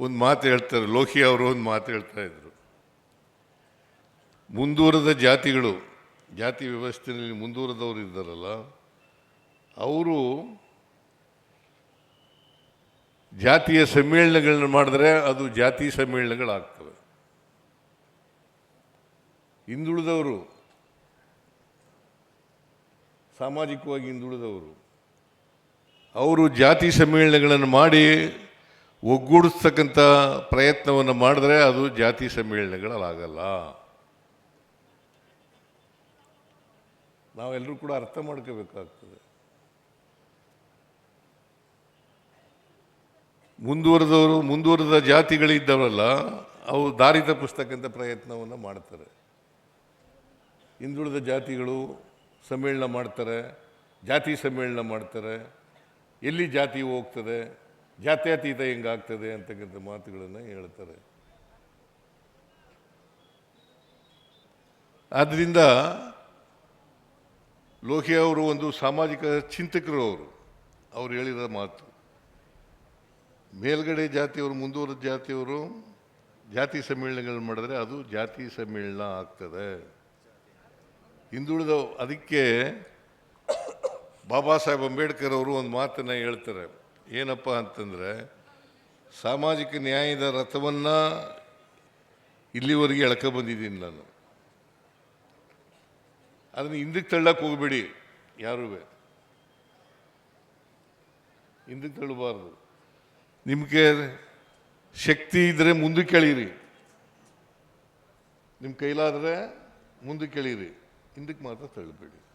ಒಂದು ಮಾತು ಹೇಳ್ತಾರೆ ಲೋಹಿ ಅವರು ಒಂದು ಮಾತು ಹೇಳ್ತಾ ಇದ್ರು. ಮುಂದೂರದ ಜಾತಿಗಳು, ಜಾತಿ ವ್ಯವಸ್ಥೆಯಲ್ಲಿ ಮುಂದೂರದವರು ಇದ್ದಾರಲ್ಲ, ಅವರು ಜಾತಿಯ ಸಮ್ಮೇಳನಗಳನ್ನ ಮಾಡಿದ್ರೆ ಅದು ಜಾತಿ ಸಮ್ಮೇಳನಗಳಾಗ್ತವೆ. ಹಿಂದುಳಿದವರು, ಸಾಮಾಜಿಕವಾಗಿ ಹಿಂದುಳಿದವರು, ಅವರು ಜಾತಿ ಸಮ್ಮೇಳನಗಳನ್ನು ಮಾಡಿ ಒಗ್ಗೂಡಿಸ್ತಕ್ಕಂಥ ಪ್ರಯತ್ನವನ್ನು ಮಾಡಿದ್ರೆ ಅದು ಜಾತಿ ಸಮ್ಮೇಳನಗಳಾಗಲ್ಲ ನಾವೆಲ್ಲರೂ ಕೂಡ ಅರ್ಥ ಮಾಡ್ಕೋಬೇಕಾಗ್ತದೆ. ಮುಂದುವರೆದವರು, ಮುಂದುವರೆದ ಜಾತಿಗಳಿದ್ದವರಲ್ಲ, ಅವು ದಾರಿ ತಪ್ಪಿಸ್ತಕ್ಕಂಥ ಪ್ರಯತ್ನವನ್ನು ಮಾಡ್ತಾರೆ. ಹಿಂದುಳಿದ ಜಾತಿಗಳು ಸಮ್ಮೇಳನ ಮಾಡ್ತಾರೆ, ಜಾತಿ ಸಮ್ಮೇಳನ ಮಾಡ್ತಾರೆ, ಎಲ್ಲಿ ಜಾತಿ ಹೋಗ್ತದೆ ಜಾತ್ಯತೀತ ಹೆಂಗಾಗ್ತದೆ ಅಂತಕ್ಕಂಥ ಮಾತುಗಳನ್ನು ಹೇಳ್ತಾರೆ. ಆದ್ದರಿಂದ ಲೋಹಿ ಅವರು ಒಂದು ಸಾಮಾಜಿಕ ಚಿಂತಕರು ಅವರು. ಅವ್ರು ಹೇಳಿದ ಮಾತು. ಮೇಲ್ಗಡೆ ಜಾತಿಯವರು, ಮುಂದುವರೆದ ಜಾತಿಯವರು ಜಾತಿ ಸಮ್ಮೇಳನಗಳು ಮಾಡಿದ್ರೆ ಅದು ಜಾತಿ ಸಮ್ಮೇಳನ ಆಗ್ತದೆ. ಹಿಂದುಳಿದ ಅದಕ್ಕೆ ಬಾಬಾ ಸಾಹೇಬ್ ಅಂಬೇಡ್ಕರ್ ಅವರು ಒಂದು ಮಾತನ್ನು ಹೇಳ್ತಾರೆ. ಏನಪ್ಪ ಅಂತಂದರೆ ಸಾಮಾಜಿಕ ನ್ಯಾಯದ ರಥವನ್ನು ಇಲ್ಲಿವರೆಗೆ ಎಳ್ಕೊ ಬಂದಿದ್ದೀನಿ ನಾನು. ಅದನ್ನು ಹಿಂದಕ್ಕೆ ತಳ್ಳಕ್ಕೆ ಹೋಗಬೇಡಿ ಯಾರೂ. ಹಿಂದಕ್ಕೆ ತಳ್ಳಬಾರ್ದು. ನಿಮಗೆ ಶಕ್ತಿ ಇದ್ದರೆ ಮುಂದೆ ಕೇಳಿರಿ. ನಿಮ್ಮ ಕೈಲಾದರೆ ಮುಂದೆ ಎಳೀರಿ ಹಿಂದಕ್ಕೆ ಮಾತ್ರ ತಳ್ಳಬೇಡಿ.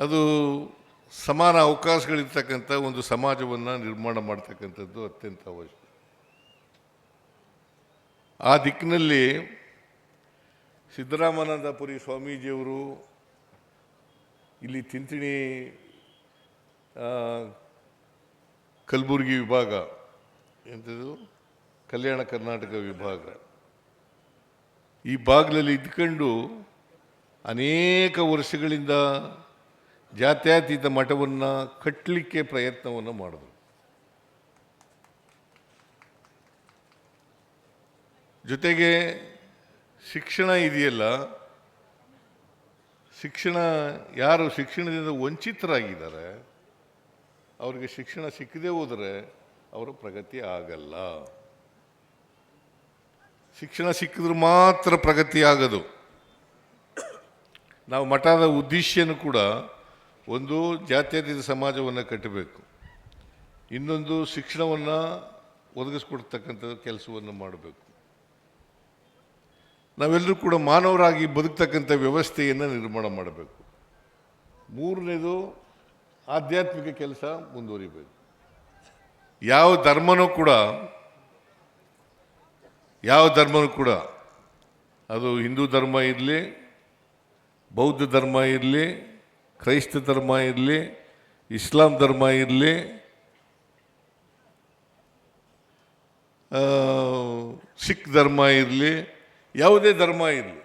ಅದು ಸಮಾನ ಅವಕಾಶಗಳಿರ್ತಕ್ಕಂಥ ಒಂದು ಸಮಾಜವನ್ನು ನಿರ್ಮಾಣ ಮಾಡ್ತಕ್ಕಂಥದ್ದು ಅತ್ಯಂತ ಅವಶ್ಯಕ ಆ ದಿಕ್ಕಿನಲ್ಲಿ ಸಿದ್ದರಾಮಾನಂದಪುರಿ ಸ್ವಾಮೀಜಿಯವರು ಇಲ್ಲಿ ತಿಂತಿಣಿ ಕಲಬುರಗಿ ವಿಭಾಗ ಎಂಥದ್ದು ಕಲ್ಯಾಣ ಕರ್ನಾಟಕ ವಿಭಾಗ. ಈ ಭಾಗದಲ್ಲಿ ಇದ್ಕೊಂಡು ಅನೇಕ ವರ್ಷಗಳಿಂದ ಜಾತ್ಯತೀತ ಮಠವನ್ನು ಕಟ್ಟಲಿಕ್ಕೆ ಪ್ರಯತ್ನವನ್ನು ಮಾಡಿದ್ರು ಜೊತೆಗೆ ಶಿಕ್ಷಣ ಇದೆಯಲ್ಲ, ಶಿಕ್ಷಣ ಯಾರು ಶಿಕ್ಷಣದಿಂದ ವಂಚಿತರಾಗಿದ್ದಾರೆ, ಅವರಿಗೆ ಶಿಕ್ಷಣ ಸಿಕ್ಕದೇ ಹೋದರೆ ಅವರು ಪ್ರಗತಿ ಆಗಲ್ಲ. ಶಿಕ್ಷಣ ಸಿಕ್ಕಿದ್ರೆ ಮಾತ್ರ ಪ್ರಗತಿ ಆಗೋದು. ನಾವು ಮಠದ ಉದ್ದೇಶನೂ ಕೂಡ ಒಂದು ಜಾತ್ಯತೀತ ಸಮಾಜವನ್ನು ಕಟ್ಟಬೇಕು. ಇನ್ನೊಂದು ಶಿಕ್ಷಣವನ್ನು ಒದಗಿಸ್ಕೊಡ್ತಕ್ಕಂಥ ಕೆಲಸವನ್ನು ಮಾಡಬೇಕು. ನಾವೆಲ್ಲರೂ ಕೂಡ ಮಾನವರಾಗಿ ಬದುಕ್ತಕ್ಕಂಥ ವ್ಯವಸ್ಥೆಯನ್ನು ನಿರ್ಮಾಣ ಮಾಡಬೇಕು. ಮೂರನೇದು ಆಧ್ಯಾತ್ಮಿಕ ಕೆಲಸ ಮುಂದುವರಿಬೇಕು. ಯಾವ ಧರ್ಮನೂ ಕೂಡ, ಯಾವ ಧರ್ಮನೂ ಕೂಡ, ಅದು ಹಿಂದೂ ಧರ್ಮ ಇರಲಿ, ಬೌದ್ಧ ಧರ್ಮ ಇರಲಿ ಕ್ರೈಸ್ತ ಧರ್ಮ ಇರಲಿ, ಇಸ್ಲಾಂ ಧರ್ಮ ಇರಲಿ ಸಿಖ್ ಧರ್ಮ ಇರಲಿ, ಯಾವುದೇ ಧರ್ಮ ಇರಲಿ.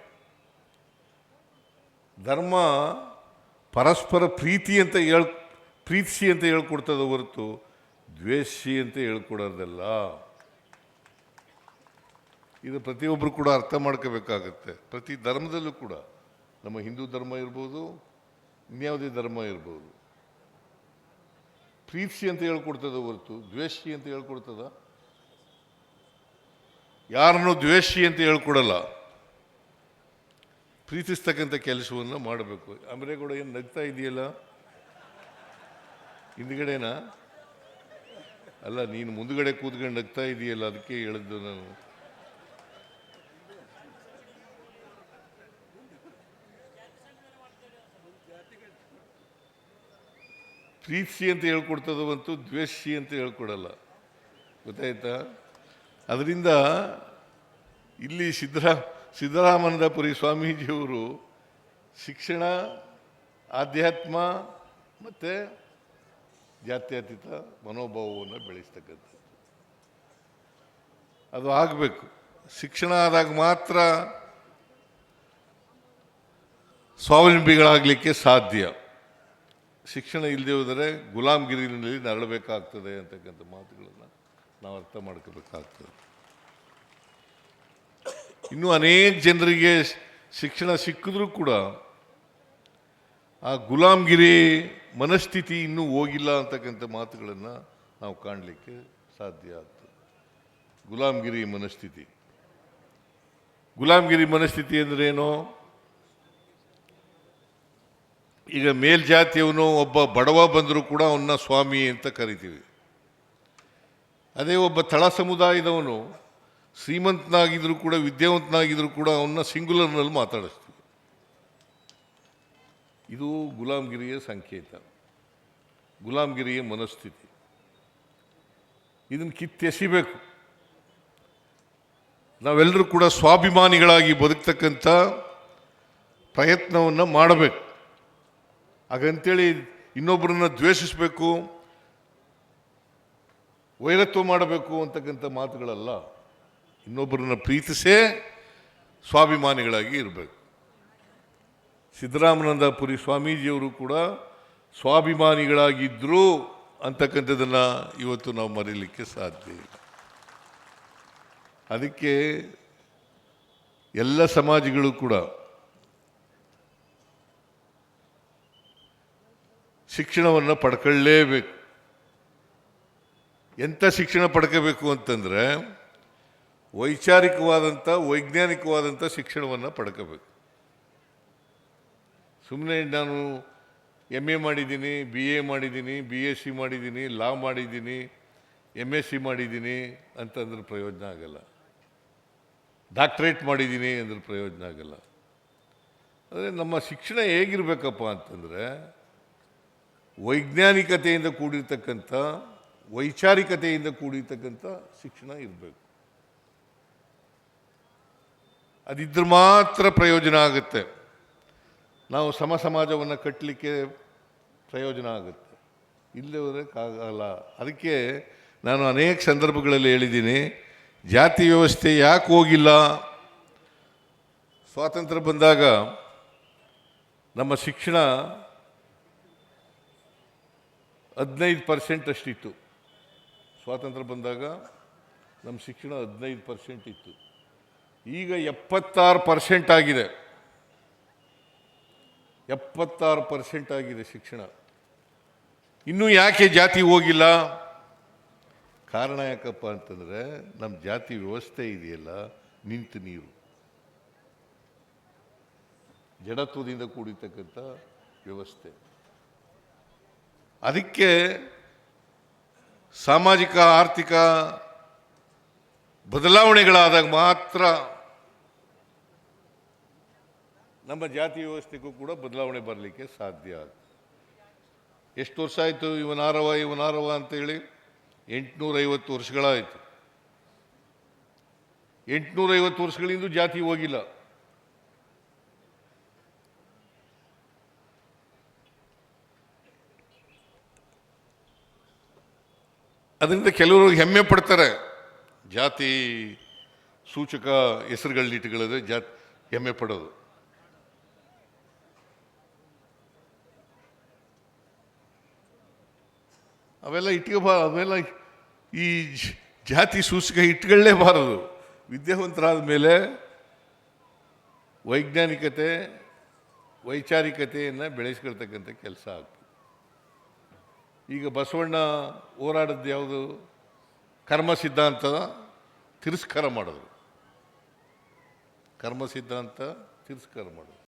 ಧರ್ಮ ಪರಸ್ಪರ ಪ್ರೀತಿ ಅಂತ ಹೇಳ್, ಪ್ರೀತಿಸಿ ಅಂತ ಹೇಳ್ಕೊಡ್ತದ ಹೊರತು ದ್ವೇಷಿ ಅಂತ ಹೇಳ್ಕೊಡೋದಲ್ಲ. ಇದು ಪ್ರತಿಯೊಬ್ಬರು ಕೂಡ ಅರ್ಥ ಮಾಡ್ಕೋಬೇಕಾಗತ್ತೆ. ಪ್ರತಿ ಧರ್ಮದಲ್ಲೂ ಕೂಡ. ನಮ್ಮ ಹಿಂದೂ ಧರ್ಮ ಇರ್ಬೋದು ಇನ್ಯಾವುದೇ ಧರ್ಮ ಇರ್ಬೋದು. ಪ್ರೀತಿ ಅಂತ ಹೇಳ್ಕೊಡ್ತದ ಹೊರತು, ದ್ವೇಷಿ ಅಂತ ಹೇಳ್ಕೊಡ್ತದ? ಯಾರನ್ನು ದ್ವೇಷಿ ಅಂತ ಹೇಳ್ಕೊಡಲ್ಲ. ಪ್ರೀತಿಸ್ತಕ್ಕಂಥ ಕೆಲಸವನ್ನು ಮಾಡಬೇಕು. ಅಮರೇಗೌಡ ಏನು ನಗ್ತಾ ಇದೆಯಲ್ಲ? ಹಿಂದ್ಗಡೆನಾ? ಅಲ್ಲ, ನೀನು ಮುಂದುಗಡೆ ಕೂತ್ಕೊಂಡು ನಗ್ತಾ ಇದೆಯಲ್ಲ, ಅದಕ್ಕೆ ಹೇಳಿದ್ದು ನಾನು. ಪ್ರೀತಿಸಿ ಅಂತ ಹೇಳ್ಕೊಡ್ತದವಂತೂ ದ್ವೇಷಿ ಅಂತ ಹೇಳ್ಕೊಡಲ್ಲ. ಗೊತ್ತಾಯ್ತಾ? ಅದರಿಂದ ಇಲ್ಲಿ ಸಿದ್ದರಾ ಸಿದ್ದರಾಮನಂದಪುರಿ ಸ್ವಾಮೀಜಿಯವರು ಶಿಕ್ಷಣ, ಆಧ್ಯಾತ್ಮ ಮತ್ತು ಜಾತ್ಯತೀತ ಮನೋಭಾವವನ್ನು ಬೆಳೆಸ್ತಕ್ಕಂಥದ್ದು. ಅದು ಆಗಬೇಕು. ಶಿಕ್ಷಣ ಆದಾಗ ಮಾತ್ರ ಸ್ವಾವಲಂಬಿಗಳಾಗಲಿಕ್ಕೆ ಸಾಧ್ಯ. ಶಿಕ್ಷಣ ಇಲ್ಲದೆ ಹೋದರೆ ಗುಲಾಮ್ಗಿರಿನಲ್ಲಿ ನರಳಬೇಕಾಗ್ತದೆ ಅಂತಕ್ಕಂಥ ಮಾತುಗಳನ್ನು ನಾವು ಅರ್ಥ ಮಾಡ್ಕೋಬೇಕಾಗ್ತದೆ. ಇನ್ನೂ ಅನೇಕ ಜನರಿಗೆ ಶಿಕ್ಷಣ ಸಿಕ್ಕಿದ್ರೂ ಕೂಡ ಆ ಗುಲಾಮ್ಗಿರಿ ಮನಸ್ಥಿತಿ ಇನ್ನೂ ಹೋಗಿಲ್ಲ ಅಂತಕ್ಕಂಥ ಮಾತುಗಳನ್ನು ನಾವು ಕಾಣಲಿಕ್ಕೆ ಸಾಧ್ಯ ಆಗ್ತದೆ. ಗುಲಾಮ್ಗಿರಿ ಮನಸ್ಥಿತಿ. ಗುಲಾಮ್ಗಿರಿ ಮನಸ್ಥಿತಿ ಅಂದ್ರೇನು ಈಗ ಮೇಲ್ಜಾತಿಯವನು ಒಬ್ಬ ಬಡವ ಬಂದರೂ ಕೂಡ ಅವನ್ನ ಸ್ವಾಮಿ ಅಂತ ಕರಿತೀವಿ. ಅದೇ ಒಬ್ಬ ತಳ ಸಮುದಾಯದವನು ಶ್ರೀಮಂತನಾಗಿದ್ದರೂ ಕೂಡ ವಿದ್ಯಾವಂತನಾಗಿದ್ದರೂ ಕೂಡ ಅವನ್ನ ಸಿಂಗುಲರ್ನಲ್ಲಿ ಮಾತಾಡಿಸ್ತೀವಿ. ಇದು ಗುಲಾಮ್ಗಿರಿಯ ಸಂಕೇತ. ಗುಲಾಮ್ಗಿರಿಯ ಮನಸ್ಥಿತಿ. ಇದನ್ನು ಕಿತ್ತೆಸಿಬೇಕು. ನಾವೆಲ್ಲರೂ ಕೂಡ ಸ್ವಾಭಿಮಾನಿಗಳಾಗಿ ಬದುಕ್ತಕ್ಕಂಥ ಪ್ರಯತ್ನವನ್ನು ಮಾಡಬೇಕು. ಹಾಗಂತೇಳಿ ಇನ್ನೊಬ್ಬರನ್ನ ದ್ವೇಷಿಸಬೇಕು, ವೈರತ್ವ ಮಾಡಬೇಕು ಅಂತಕ್ಕಂಥ ಮಾತುಗಳಲ್ಲ ಇನ್ನೊಬ್ಬರನ್ನ ಪ್ರೀತಿಸೇ ಸ್ವಾಭಿಮಾನಿಗಳಾಗಿ ಇರಬೇಕು. ಸಿದ್ದರಾಮನಂದ ಪುರಿ ಸ್ವಾಮೀಜಿಯವರು ಕೂಡ ಸ್ವಾಭಿಮಾನಿಗಳಾಗಿದ್ದರು ಅಂತಕ್ಕಂಥದ್ದನ್ನು ಇವತ್ತು ನಾವು ಮರೀಲಿಕ್ಕೆ ಸಾಧ್ಯ ಇಲ್ಲ. ಅದಕ್ಕೆ ಎಲ್ಲ ಸಮಾಜಗಳು ಕೂಡ ಶಿಕ್ಷಣವನ್ನು ಪಡ್ಕೊಳ್ಳೇಬೇಕು. ಎಂಥ ಶಿಕ್ಷಣ ಪಡ್ಕೋಬೇಕು ಅಂತಂದರೆ ವೈಚಾರಿಕವಾದಂಥ ವೈಜ್ಞಾನಿಕವಾದಂಥ ಶಿಕ್ಷಣವನ್ನು ಪಡ್ಕೋಬೇಕು. ಸುಮ್ಮನೆ ನಾನು ಎಂ ಎ ಮಾಡಿದ್ದೀನಿ ಬಿ ಎ ಮಾಡಿದ್ದೀನಿ ಬಿ ಎಸ್ ಸಿ ಮಾಡಿದ್ದೀನಿ ಲಾ ಮಾಡಿದ್ದೀನಿ ಎಂ ಎಸ್ ಸಿ ಮಾಡಿದ್ದೀನಿ ಅಂತಂದ್ರೆ ಪ್ರಯೋಜನ ಆಗಲ್ಲ. ಡಾಕ್ಟ್ರೇಟ್ ಮಾಡಿದ್ದೀನಿ ಅಂದ್ರೆ ಪ್ರಯೋಜನ ಆಗಲ್ಲ. ಅಂದರೆ ನಮ್ಮ ಶಿಕ್ಷಣ ಹೇಗಿರಬೇಕಪ್ಪ ಅಂತಂದರೆ ವೈಜ್ಞಾನಿಕತೆಯಿಂದ ಕೂಡಿರ್ತಕ್ಕಂಥ, ವೈಚಾರಿಕತೆಯಿಂದ ಕೂಡಿರ್ತಕ್ಕಂಥ ಶಿಕ್ಷಣ ಇರಬೇಕು. ಅದಿದ್ರೆ ಮಾತ್ರ ಪ್ರಯೋಜನ ಆಗುತ್ತೆ. ನಾವು ಸಮ ಸಮಾಜವನ್ನು ಕಟ್ಟಲಿಕ್ಕೆ ಪ್ರಯೋಜನ ಆಗುತ್ತೆ. ಇಲ್ಲೇ ಹೋಗೋಕ್ಕಾಗಲ್ಲ ಅದಕ್ಕೆ ನಾನು ಅನೇಕ ಸಂದರ್ಭಗಳಲ್ಲಿ ಹೇಳಿದ್ದೀನಿ, ಜಾತಿ ವ್ಯವಸ್ಥೆ ಯಾಕೆ ಹೋಗಿಲ್ಲ? ಸ್ವಾತಂತ್ರ್ಯ ಬಂದಾಗ ನಮ್ಮ ಶಿಕ್ಷಣ ಹದಿನೈದು ಪರ್ಸೆಂಟ್ ಅಷ್ಟಿತ್ತು. ಸ್ವಾತಂತ್ರ್ಯ ಬಂದಾಗ ನಮ್ಮ ಶಿಕ್ಷಣ ಹದಿನೈದು ಪರ್ಸೆಂಟ್ ಇತ್ತು. ಈಗ ಎಪ್ಪತ್ತಾರು ಪರ್ಸೆಂಟ್ ಆಗಿದೆ. ಎಪ್ಪತ್ತಾರು ಪರ್ಸೆಂಟ್ ಆಗಿದೆ ಶಿಕ್ಷಣ. ಇನ್ನೂ ಯಾಕೆ ಜಾತಿ ಹೋಗಿಲ್ಲ? ಕಾರಣ ಯಾಕಪ್ಪ ಅಂತಂದರೆ ನಮ್ಮ ಜಾತಿ ವ್ಯವಸ್ಥೆ ಇದೆಯಲ್ಲ, ನಿಂತು ನೀರು. ಜಡತ್ವದಿಂದ ಕೂಡಿರ್ತಕ್ಕಂಥ ವ್ಯವಸ್ಥೆ. ಅದಕ್ಕೆ ಸಾಮಾಜಿಕ, ಆರ್ಥಿಕ ಬದಲಾವಣೆಗಳಾದಾಗ ಮಾತ್ರ ನಮ್ಮ ಜಾತಿ ವ್ಯವಸ್ಥೆಗೂ ಕೂಡ ಬದಲಾವಣೆ ಬರಲಿಕ್ಕೆ ಸಾಧ್ಯ ಎಷ್ಟು ವರ್ಷ ಆಯಿತು ಇವನಾರವ ಇವನಾರವ ಅಂತೇಳಿ ಎಂಟುನೂರೈವತ್ತು ವರ್ಷಗಳಾಯಿತು. ಎಂಟುನೂರೈವತ್ತು ವರ್ಷಗಳಿಂದ ಜಾತಿ ಹೋಗಿಲ್ಲ. ಅದರಿಂದ ಕೆಲವರು ಹೆಮ್ಮೆ ಪಡ್ತಾರೆ. ಜಾತಿ, ಸೂಚಕ ಹೆಸರುಗಳನ್ನ ಇಟ್ಕೊಳ್ಳೋದು ಜಾತಿ ಹೆಮ್ಮೆ ಪಡೋದು. ಅವೆಲ್ಲ ಇಟ್ಕೋಬಾರ ಅವೆಲ್ಲ ಈ ಜಾತಿ, ಸೂಚಕ ಇಟ್ಕೊಳ್ಳೇಬಾರದು. ವಿದ್ಯಾವಂತರಾದ ಮೇಲೆ ವೈಜ್ಞಾನಿಕತೆ, ವೈಚಾರಿಕತೆಯನ್ನು ಬೆಳೆಸ್ಕೊಳ್ತಕ್ಕಂಥ ಕೆಲಸ ಆಗ್ತದೆ. ಈಗ ಬಸವಣ್ಣ ಹೋರಾಡದ್ದು ಯಾವುದು? ಕರ್ಮ ಸಿದ್ಧಾಂತದ ತಿರಸ್ಕಾರ ಮಾಡೋದು. ಕರ್ಮ ಸಿದ್ಧಾಂತ ತಿರಸ್ಕಾರ ಮಾಡೋದು.